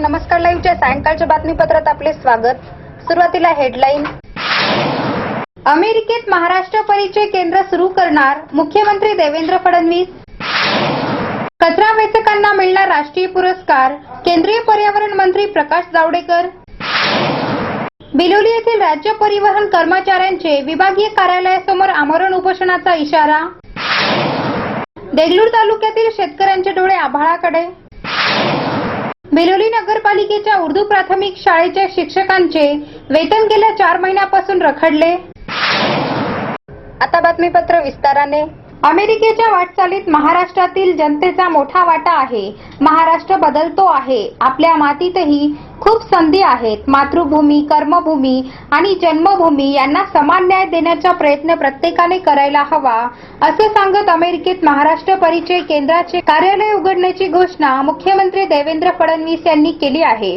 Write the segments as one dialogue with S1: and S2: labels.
S1: नमस्कार लाईव्हच्या सायंकाळच्या बातमीपत्रात आपले स्वागत. सुरुवातीला हेडलाईन अमेरिकेत महाराष्ट्र परिचय केंद्र सुरू करणार मुख्यमंत्री देवेंद्र फडणवीस. कचरा वेचकांना मिळणार राष्ट्रीय पुरस्कार केंद्रीय पर्यावरण मंत्री प्रकाश जावडेकर. बिलोली येथील राज्य परिवहन कर्मचाऱ्यांचे विभागीय कार्यालयासमोर आमरण उपोषणाचा इशारा. देगलूर तालुक्यातील शेतकऱ्यांचे डोळे आभाळाकडे. बिलोली नगरपालिकेच्या उर्दू प्राथमिक शाळेच्या शिक्षकांचे वेतन गेल्या चार महिन्यापासून रखडले. आता बातमीपत्र विस्ताराने. अमेरिकेच्या वाटचालीत महाराष्ट्रातील जनतेचा मोठा वाटा आहे. महाराष्ट्र बदलतो आहे. आपल्या मातीतही खूप संधी आहेत. मातृभूमी कर्मभूमी आणि जन्मभूमी यांना समान न्याय देण्याचा प्रयत्न प्रत्येकाने करायला हवा असे सांगत अमेरिकेत महाराष्ट्र परिचय केंद्राचे कार्यालय उघडण्याची घोषणा मुख्यमंत्री देवेंद्र फडणवीस यांनी केली आहे.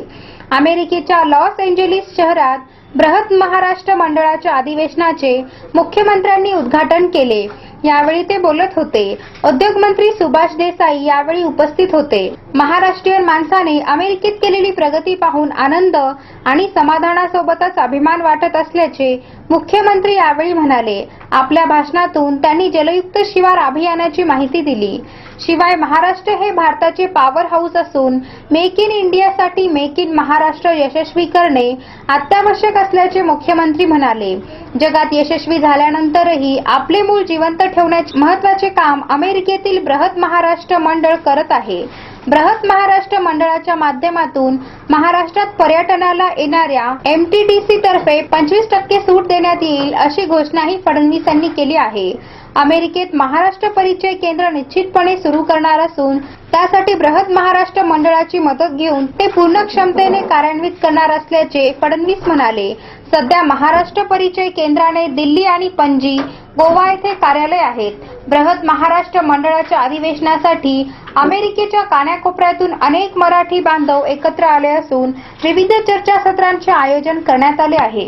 S1: अमेरिकेच्या लॉस एंजेलिस शहरात बृहत महाराष्ट्र मंडळाच्या अधिवेशनाचे मुख्यमंत्र्यांनी उद्घाटन केले. यावेळी ते बोलत होते. उद्योग मंत्री सुभाष देसाई यावेळी उपस्थित होते. महाराष्ट्रीयन माणसाने अमेरिकेत केलेली प्रगती पाहून आनंद आणि समाधानासोबतच अभिमान वाटत असल्याचे मुख्यमंत्री यावेळी म्हणाले. आपल्या भाषणातून त्यांनी जलयुक्त शिवार अभियानाची माहिती दिली. शिवाय महाराष्ट्र हे भारताचे पॉवर हाऊस असून मेक इन इंडियासाठी मेक इन महाराष्ट्र यशस्वी करणे अत्यावश्यक असल्याचे मुख्यमंत्री म्हणाले. जगात यशस्वी झाल्यानंतरही आपले मूळ जिवंत ठेवण्याचे महत्त्वाचे काम अमेरिकेतील बृहत महाराष्ट्र मंडळ करत आहे. बृहत महाराष्ट्र मंडळाच्या माध्यमातून महाराष्ट्रात पर्यटनाला येणाऱ्या एमटीडीसी तर्फे पंचवीस टक्के सूट देण्यात येईल अशी घोषणाही फडणवीस यांनी केली आहे. अमेरिकेत महाराष्ट्र परिचय केंद्र निश्चितपणे सुरू करणार असून त्यासाठी बृहत महाराष्ट्र मंडळाची मदत घेऊन ते पूर्ण क्षमतेने कार्यान्वित करणार असल्याचे फडणवीस म्हणाले. सध्या महाराष्ट्र परिचय केंद्राने दिल्ली आणि पणजी गोवा येथे कार्यालय आहेत. बृहत महाराष्ट्र मंडळाच्या अधिवेशनासाठी अमेरिकेच्या कानाकोपऱ्यातून अनेक मराठी बांधव एकत्र आले असून विविध चर्चासत्रांचे आयोजन करण्यात आले आहे.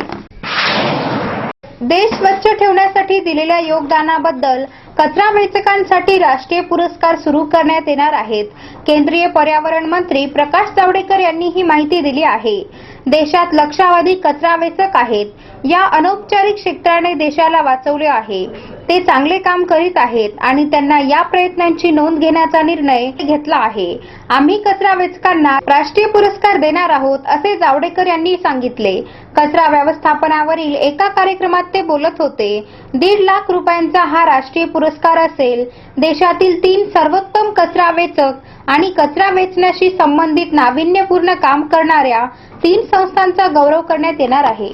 S1: देश स्वच्छ ठेवण्यासाठी दिलेल्या योगदानाबद्दल कचरा वेचकांसाठी राष्ट्रीय पुरस्कार सुरू करण्यात येणार आहेत. केंद्रीय पर्यावरण मंत्री प्रकाश जावडेकर यांनी ही माहिती दिली आहे. देशात लक्षावधी कचरावेचक आहेत. या अनौपचारिक क्षेत्राने देशाला वाचवले आहे. ते चांगले काम करीत आहेत आणि त्यांना या प्रयत्नांची नोंद घेण्याचा निर्णय घेतला आहे. आम्ही कचरा वेचकांना राष्ट्रीय पुरस्कार देणार आहोत असे जावडेकर यांनी सांगितले. कचरा व्यवस्थापनावरील एका कार्यक्रमात ते बोलत होते. दीड लाख रुपयांचा हा राष्ट्रीय पुरस्कार असेल. देशातील तीन सर्वोत्तम कचरा वेचक आणि कचरा वेचण्याशी संबंधित नाविन्यपूर्ण काम करणाऱ्या तीन संस्थांचा गौरव करण्यात येणार आहे.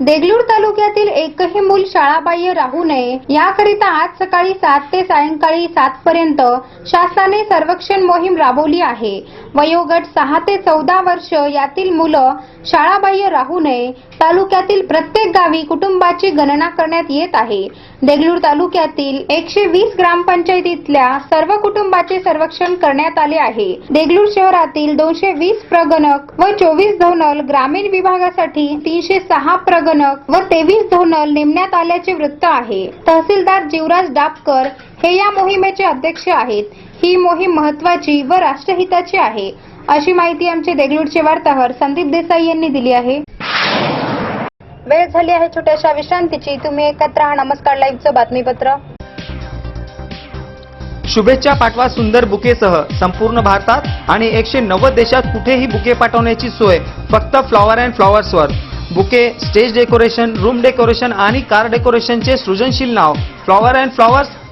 S1: देगलूर तालुक्यातील एकही मूल शाळाबाह्य राहू नये याकरिता आज सकाळी सात ते सायंकाळी सात पर्यंत शासनाने सर्वेक्षण मोहीम राबवली आहे. वयोगट सहा ते चौदा वर्ष यातील मुलं शाळाबाह्य राहू नये. तालुक्यातील प्रत्येक गावी कुटुंबाची गणना करण्यात येत आहे. देगलूर तालुक्यातील एकशे वीस ग्रामपंचायतीतल्या सर्व कुटुंबाचे सर्वेक्षण करण्यात आले आहे. देगलूर शहरातील दोनशे वीस प्रगणक व चोवीस धोनल ग्रामीण विभागासाठी तीनशे सहा प्रगणक व तेवीस धोनल नेमण्यात आल्याचे वृत्त आहे. तहसीलदार जीवराज डापकर हे या मोहिमेचे अध्यक्ष आहेत. ही मोहीम महत्वाची व राष्ट्रहिताची आहे. अशी माहिती आमचे देगलूरचे वार्ताहर संदीप देसाई यांनी दिली आहे. वेळ झाली आहे छोट्याशा विश्रांतीची. तुम्ही एकत्र राहा नमस्कार. लाईव्हचं बातमीपत्र.
S2: शुभेच्छा पाठवा सुंदर बुकेसह. संपूर्ण भारतात आणि एकशे नव्वद देशात कुठेही बुके पाठवण्याची सोय. फक्त flower and फ्लॉवर्सवर. Bouquet stage decoration room decoration आणि कार डेकोरेशनचे सृजनशील नाव. Flower and flowers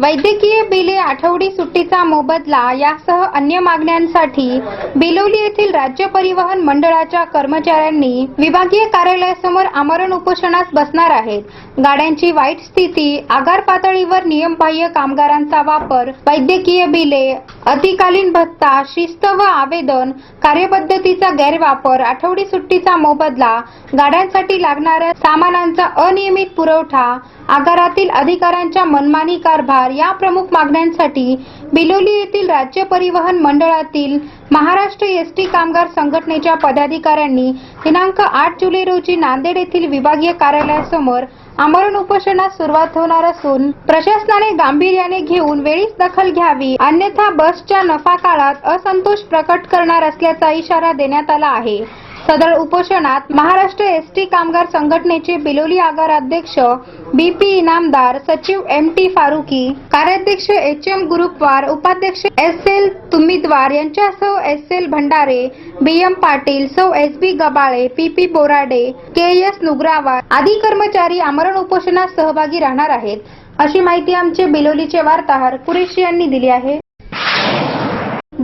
S1: वैद्यकीय बिले आठवडी सुट्टीचा मोबदला यासह अन्य मागण्यांसाठी बिलोली येथील राज्य परिवहन मंडळाच्या कर्मचाऱ्यांनी विभागीय कार्यालयासमोर आमरण उपोषणास बसणार आहेत. गाड्यांची वाईट स्थिती आगार पातळीवर नियमबाह्य कामगारांचा वापर वैद्यकीय बिले अतिकालीन भत्ता शिस्त व आवेदन कार्यपद्धतीचा गैरवापर आठवडी सुट्टीचा मोबदला गाड्यांसाठी लागणाऱ्या सामानांचा अनियमित पुरवठा आगारातील अधिकाऱ्यांच्या मनमानी कारभार या प्रमुख मागण्यांसाठी बिलोली येथील राज्य परिवहन मंडळातील महाराष्ट्र एसटी कामगार संघटनेच्या पदाधिकाऱ्यांनी दिनांक आठ जुलै रोजी नांदेड येथील विभागीय कार्यालयासमोर आमरण उपोषणास सुरुवात होणार असून प्रशासनाने गांभीर्याने घेऊन वेळीच दखल घ्यावी अन्यथा बसच्या नफा काळात असंतोष प्रकट करणार असल्याचा इशारा देण्यात आला आहे. सदर उपोषणात महाराष्ट्र एस टी कामगार संघटनेचे बिलोली आगार अध्यक्ष बी पी इनामदार सचिव एम टी फारुकी कार्याध्यक्ष एच एम गुरुपवार उपाध्यक्ष एस एल उम्मिदवार यांच्या सौ S L Bhandare B M Patil सौ S B Gabale P P Borade K S Nugrawar आदी कर्मचारी आमरण उपोषणात सहभागी राहणार आहेत. अशी माहिती आमचे बिलोलीचे वार्ताहर कुरेशी यांनी दिली आहे.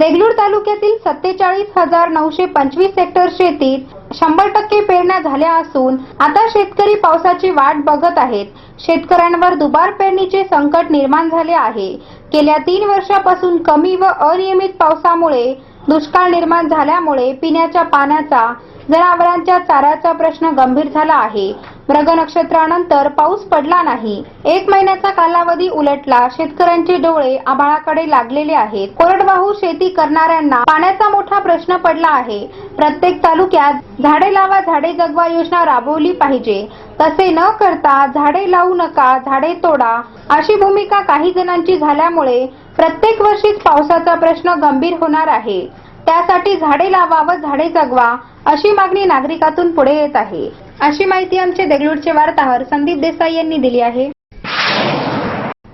S1: देगलूर तालुक्यातील सत्तेचाळीस हजार नऊशे पंचवीस हेक्टर शेतीत शंभर टक्के पेरण्या झाल्या असून आता शेतकरी पावसाची वाट बघत आहेत. शेतकऱ्यांवर दुबार पेरणीचे संकट निर्माण झाले आहे. गेल्या तीन वर्षापासून कमी व अनियमित पावसामुळे दुष्काळ निर्माण झाल्यामुळे पिण्याच्या पाण्याचा जनावरांच्या चाऱ्याचा प्रश्न गंभीर झाला आहे. मृग नक्षत्रानंतर पाऊस पडला नाही. एक महिन्याचा कालावधी उलटला शेतकऱ्यांचे डोळे आभाळाकडे लागलेले आहेत. कोरडवाहू शेती करणाऱ्यांना पाण्याचा मोठा प्रश्न पडला आहे. प्रत्येक तालुक्यात झाडे लावा झाडे जगवा योजना राबवली पाहिजे. तसे न करता झाडे लावू नका झाडे तोडा. अशी भूमिका काही जणांची झाल्यामुळे प्रत्येक वर्षीच पावसाचा प्रश्न गंभीर होणार आहे. त्यासाठी झाडे लावा व झाडे जगवा अशी मागणी नागरिकातून पुढे येत आहे. अशी माहिती आमचे देगलूरचे वार्ताहर संदीप देसाई यांनी दिली आहे.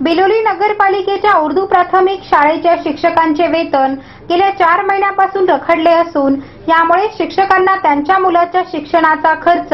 S1: बिलोली नगरपालिकेच्या उर्दू प्राथमिक शाळेच्या शिक्षकांचे वेतन गेल्या चार महिन्यापासून रखडले असून यामुळे शिक्षकांना त्यांच्या मुलाच्या शिक्षणाचा खर्च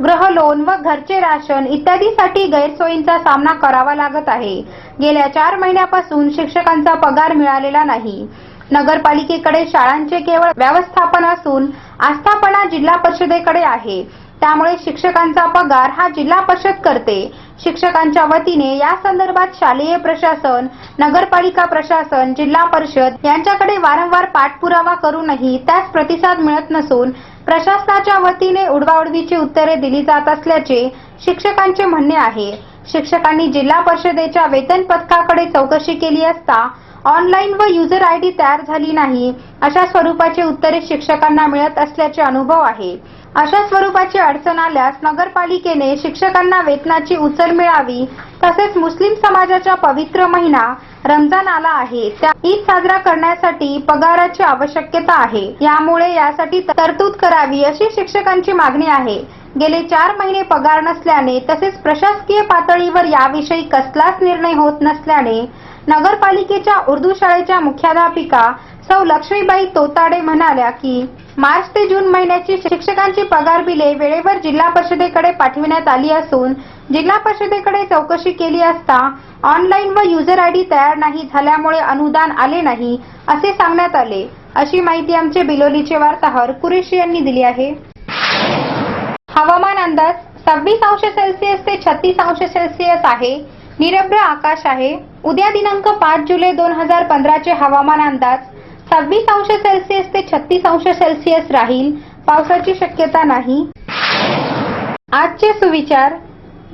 S1: गृह लोन व घरचे राशन इत्यादीसाठी गैरसोयींचा सामना करावा लागत आहे. गेल्या चार महिन्यापासून शिक्षकांचा पगार मिळालेला नाही. नगरपालिकेकडे शाळांचे केवळ व्यवस्थापन असून आस्थापना जिल्हा परिषदेकडे आहे. त्यामुळे शिक्षकांचा पगार हा जिल्हा परिषद करते. शिक्षकांच्या वतीने या संदर्भात शालेय प्रशासन नगरपालिका प्रशासन जिल्हा परिषद यांच्याकडे वारंवार पाठपुरावा करूनही त्यास प्रतिसाद मिळत नसून प्रशासनाच्या वतीने उडवाउडवीची उत्तरे दिली जात असल्याचे शिक्षकांचे म्हणणे आहे. शिक्षकांनी जिल्हा परिषदेच्या वेतन पथकाकडे चौकशी केली असता ऑनलाईन व युजर आय डी तयार झाली नाही अशा स्वरूपाची उत्तरे शिक्षकांना मिळत असल्याचे अनुभव आहे. अशा स्वरूपाची अडचण आल्यास नगरपालिकेने शिक्षकांना वेतनाची उचल मिळावी तसेच मुस्लिम समाजाचा पवित्र महिना रमजान आला आहे त्या ईद साजरा करण्यासाठी पगाराची आवश्यकता आहे. यामुळे यासाठी तरतूद करावी अशी शिक्षकांची मागणी आहे. गेले चार महिने पगार नसल्याने तसेच प्रशासकीय पातळीवर याविषयी कसलाच निर्णय होत नसल्याने नगरपालिकेच्या उर्दू शाळेच्या मुख्याध्यापिका सौ लक्ष्मीबाई तोताडे म्हणाल्या की मार्च ते जून महिन्याची शिक्षकांची पगार बिले वेळेवर जिल्हा परिषदेकडे पाठविण्यात आली असून जिल्हा परिषदेकडे चौकशी केली असता ऑनलाईन व युजर आय डी तयार नाही झाल्यामुळे अनुदान आले नाही असे सांगण्यात आले. अशी माहिती आमचे बिलोलीचे वार्ताहर कुरेशी यांनी दिली आहे. हवामान अंदाज सव्वीस अंश सेल्सिअस ते छत्तीस अंश सेल्सिअस आहे. निरभ्र आकाश आहे. उद्या दिनांक पाच जुलै दोन हजार पंधराचे हवामान अंदाज सव्वीस अंश सेल्सिअस ते छत्तीस अंश सेल्सिअस राहील. पावसाची शक्यता नाही. आजचे सुविचार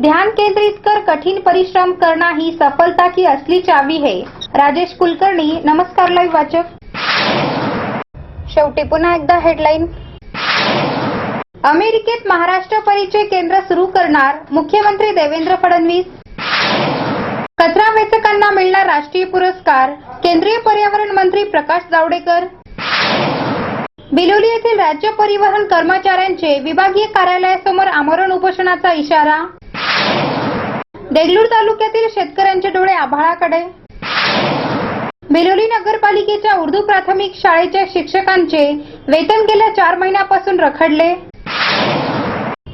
S1: ध्यान केंद्रित कर कठीण परिश्रम करना ही सफलता की असली चावी है. राजेश कुलकर्णी नमस्कार लाईव्ह वाचक. शेवटी पुन्हा एकदा हेडलाईन. अमेरिकेत महाराष्ट्र परिचय केंद्र सुरू करणार मुख्यमंत्री देवेंद्र फडणवीस. कचरा वेचकांना मिळणार राष्ट्रीय पुरस्कार. केंद्रीय पर्यावरण मंत्री प्रकाश जावडेकर. बिलोली येथील राज्य परिवहन कर्मचाऱ्यांचे विभागीय कार्यालयासमोर आमरण उपोषणाचा इशारा. देगलूर तालुक्यातील शेतकऱ्यांचे डोळे आभाळाकडे. बिलोली नगरपालिकेच्या उर्दू प्राथमिक शाळेच्या शिक्षकांचे वेतन गेल्या चार महिन्यापासून रखडले.